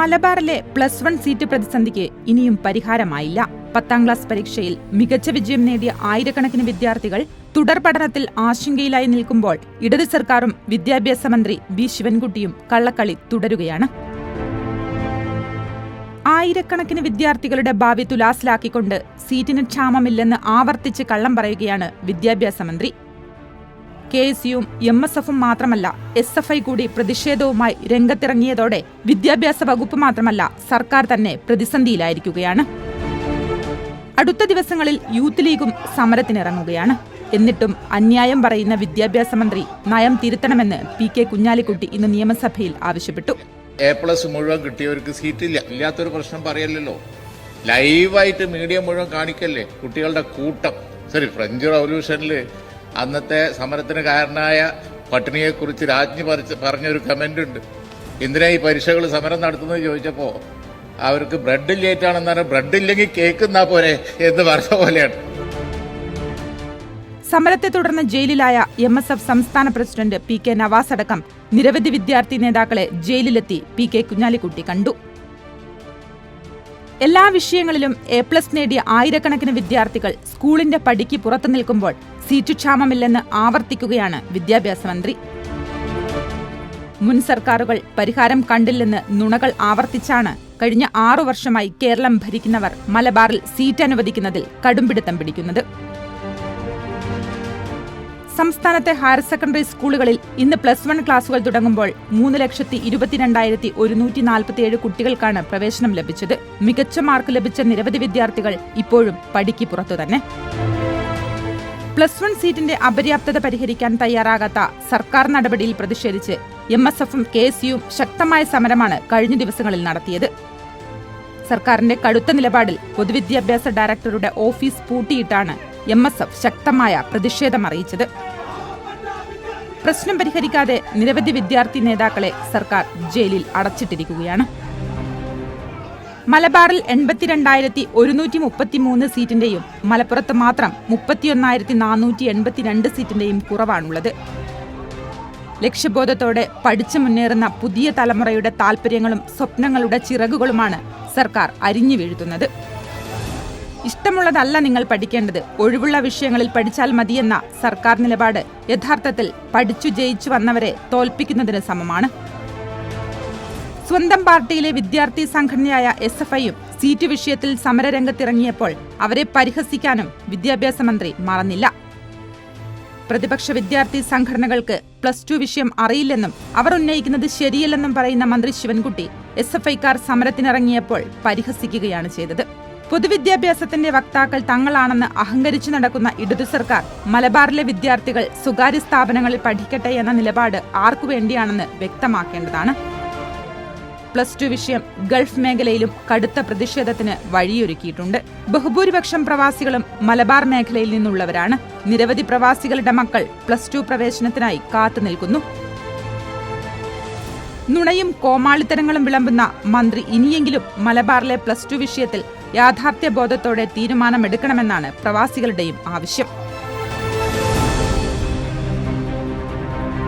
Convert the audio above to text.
മലബാറിലെ plus one seat പ്രതിസന്ധിക്ക് ഇനിയും പരിഹാരമായില്ല. പത്താം ക്ലാസ് പരീക്ഷയിൽ മികച്ച വിജയം നേടിയ ആയിരക്കണക്കിന് വിദ്യാർത്ഥികൾ തുടർ പഠനത്തിൽ ആശങ്കയിലായി നിൽക്കുമ്പോൾ ഇടതു സർക്കാരും വിദ്യാഭ്യാസ മന്ത്രി ബി ശിവൻകുട്ടിയും കള്ളക്കളി തുടരുകയാണ്. ആയിരക്കണക്കിന് വിദ്യാർത്ഥികളുടെ ഭാവി തുലാസിലാക്കിക്കൊണ്ട് സീറ്റിന് ക്ഷാമമില്ലെന്ന് ആവർത്തിച്ച് കള്ളം പറയുകയാണ് വിദ്യാഭ്യാസ മന്ത്രി. കെ എസ് യുവും എം എസ് എഫും മാത്രമല്ല എസ് എഫ് ഐ കൂടി പ്രതിഷേധവുമായി രംഗത്തിറങ്ങിയതോടെ വിദ്യാഭ്യാസ വകുപ്പ് മാത്രമല്ല സർക്കാർ തന്നെ പ്രതിസന്ധിയിലായിരിക്കുകയാണ്. അടുത്ത ദിവസങ്ങളിൽ യൂത്ത് ലീഗും സമരത്തിനിറങ്ങുകയാണ്. എന്നിട്ടും അന്യായം പറയുന്ന വിദ്യാഭ്യാസ മന്ത്രി നയം തിരുത്തണമെന്ന് പി കെ കുഞ്ഞാലിക്കുട്ടി ഇന്ന് നിയമസഭയിൽ ആവശ്യപ്പെട്ടു. എ പ്ലസ് മുഴുവൻ കിട്ടിയവർക്ക് സീറ്റില്ല. ഇല്ലാത്തൊരു പ്രശ്നം പറയല്ലോ ലൈവായിട്ട് മീഡിയ മുഴുവൻ കാണിക്കല്ലേ കുട്ടികളുടെ കൂട്ടം. ശരി ഫ്രഞ്ച് റവല്യൂഷനിൽ അന്നത്തെ സമരത്തിന് കാരണമായ പട്ടിണിയെക്കുറിച്ച് രാജ്ഞി പറഞ്ഞൊരു കമന്റ് ഉണ്ട് എന്തിനാ ഈ പരീക്ഷകൾ സമരം നടത്തുന്നത്? ചോദിച്ചപ്പോൾ അവർക്ക് ബ്രെഡ് ലേറ്റാണെന്ന് പറഞ്ഞാൽ ബ്രെഡ് ഇല്ലെങ്കിൽ കേക്ക് പോരെ എന്ന് പറഞ്ഞ പോലെയാണ്. സമരത്തെ തുടർന്ന് ജയിലിലായ എം എസ് എഫ് സംസ്ഥാന പ്രസിഡന്റ് പി കെ നവാസ് അടക്കം നിരവധി വിദ്യാർത്ഥി നേതാക്കളെ ജയിലിലെത്തി പി കെ കുഞ്ഞാലിക്കുട്ടി കണ്ടു. എല്ലാ വിഷയങ്ങളിലും എ പ്ലസ് നേടിയ ആയിരക്കണക്കിന് വിദ്യാർത്ഥികൾ സ്കൂളിന്റെ പടിക്ക് പുറത്തു നിൽക്കുമ്പോൾ സീറ്റ് ക്ഷാമമില്ലെന്ന് ആവർത്തിക്കുകയാണ് വിദ്യാഭ്യാസ മന്ത്രി. മുൻ സർക്കാരുകൾ പരിഹാരം കണ്ടില്ലെന്ന് നുണകൾ ആവർത്തിച്ചാണ് കഴിഞ്ഞ ആറു വർഷമായി കേരളം ഭരിക്കുന്നവർ മലബാറിൽ സീറ്റ് അനുവദിക്കുന്നതിൽ കടുംപിടുത്തം പിടിക്കുന്നത്. സംസ്ഥാനത്തെ ഹയർ സെക്കൻഡറി സ്കൂളുകളിൽ ഇന്ന് പ്ലസ് വൺ ക്ലാസുകൾ തുടങ്ങുമ്പോൾ മൂന്ന് ലക്ഷത്തി ഇരുപത്തിരണ്ടായിരത്തി ഒരുന്നൂറ്റി നാൽപ്പത്തിയേഴ് കുട്ടികൾക്കാണ് പ്രവേശനം ലഭിച്ചത്. മികച്ച മാർക്ക് ലഭിച്ച നിരവധി വിദ്യാർത്ഥികൾ ഇപ്പോഴും പടിക്ക് പുറത്തു തന്നെ. പ്ലസ് വൺ സീറ്റിന്റെ അപര്യാപ്തത പരിഹരിക്കാൻ തയ്യാറാകാത്ത സർക്കാർ നടപടിയിൽ പ്രതിഷേധിച്ച് എം എസ് എഫും കെ എസ് യുവും ശക്തമായ സമരമാണ് കഴിഞ്ഞ ദിവസങ്ങളിൽ നടത്തിയത്. സർക്കാരിന്റെ കടുത്ത നിലപാടിൽ പൊതുവിദ്യാഭ്യാസ ഡയറക്ടറുടെ ഓഫീസ് പൂട്ടിയിട്ടാണ് എം എസ് എഫ് ശക്തമായ പ്രതിഷേധം അറിയിച്ചത്. പ്രശ്നം പരിഹരിക്കാതെ നിരവധി വിദ്യാർത്ഥി നേതാക്കളെ സർക്കാർ ജയിലിൽ അടച്ചിട്ടിരിക്കുകയാണ്. മലബാറിൽ എൺപത്തിരണ്ടായിരത്തി ഒരുന്നൂറ്റി മുപ്പത്തി മൂന്ന് സീറ്റിന്റെയും മലപ്പുറത്ത് മാത്രം മുപ്പത്തിയൊന്നായിരത്തി നാനൂറ്റി എൺപത്തിരണ്ട് സീറ്റിന്റെയും കുറവാണുള്ളത്. ലക്ഷ്യബോധത്തോടെ പഠിച്ചു മുന്നേറുന്ന പുതിയ തലമുറയുടെ താൽപര്യങ്ങളും സ്വപ്നങ്ങളുടെ ചിറകുകളുമാണ് സർക്കാർ അരിഞ്ഞു വീഴ്ത്തുന്നത്. ഇഷ്ടമുള്ളതല്ല നിങ്ങൾ പഠിക്കേണ്ടത്. ഒഴിവുള്ള വിഷയങ്ങളിൽ പഠിച്ചാൽ മതിയെന്ന സർക്കാർ നിലപാട് യഥാർത്ഥത്തിൽ പഠിച്ചു ജയിച്ചു വന്നവരെ തോൽപ്പിക്കുന്നതിന് സമമാണ്. സ്വന്തം പാർട്ടിയിലെ വിദ്യാർത്ഥി സംഘടനയായ എസ് എഫ് ഐയും സീറ്റ് വിഷയത്തിൽ സമരരംഗത്തിറങ്ങിയപ്പോൾ അവരെ പരിഹസിക്കാനും വിദ്യാഭ്യാസ മന്ത്രി മറന്നില്ല. പ്രതിപക്ഷ വിദ്യാർത്ഥി സംഘടനകൾക്ക് പ്ലസ് ടു വിഷയം അറിയില്ലെന്നും അവർ ഉന്നയിക്കുന്നത് ശരിയല്ലെന്നും പറയുന്ന മന്ത്രി ശിവൻകുട്ടി എസ് എഫ് ഐക്കാർ സമരത്തിനിറങ്ങിയപ്പോൾ പരിഹസിക്കുകയാണ് ചെയ്തത്. പൊതുവിദ്യാഭ്യാസത്തിന്റെ വക്താക്കൾ തങ്ങളാണെന്ന് അഹങ്കരിച്ചു നടക്കുന്ന ഇടതു സർക്കാർ മലബാറിലെ വിദ്യാർത്ഥികൾ സ്വകാര്യ സ്ഥാപനങ്ങളിൽ പഠിക്കട്ടെ എന്ന നിലപാട് ആർക്കു വേണ്ടിയാണെന്ന് വ്യക്തമാക്കേണ്ടതാണ്. പ്ലസ് ടു വിഷയം ഗൾഫ് മേഖലയിലും കടുത്ത പ്രതിഷേധത്തിന് വഴിയൊരുക്കിയിട്ടുണ്ട്. ബഹുഭൂരിപക്ഷം പ്രവാസികളും മലബാർ മേഖലയിൽ നിന്നുള്ളവരാണ്. നിരവധി പ്രവാസികളുടെ മക്കൾ പ്ലസ് ടു പ്രവേശനത്തിനായി കാത്തുനിൽക്കുന്നു നുണയും കോമാളിത്തരങ്ങളും വിളമ്പുന്ന മന്ത്രി ഇനിയെങ്കിലും മലബാറിലെ പ്ലസ് ടു വിഷയത്തിൽ യാഥാർത്ഥ്യബോധത്തോടെ തീരുമാനമെടുക്കണമെന്നാണ് പ്രവാസികളുടെയും ആവശ്യം.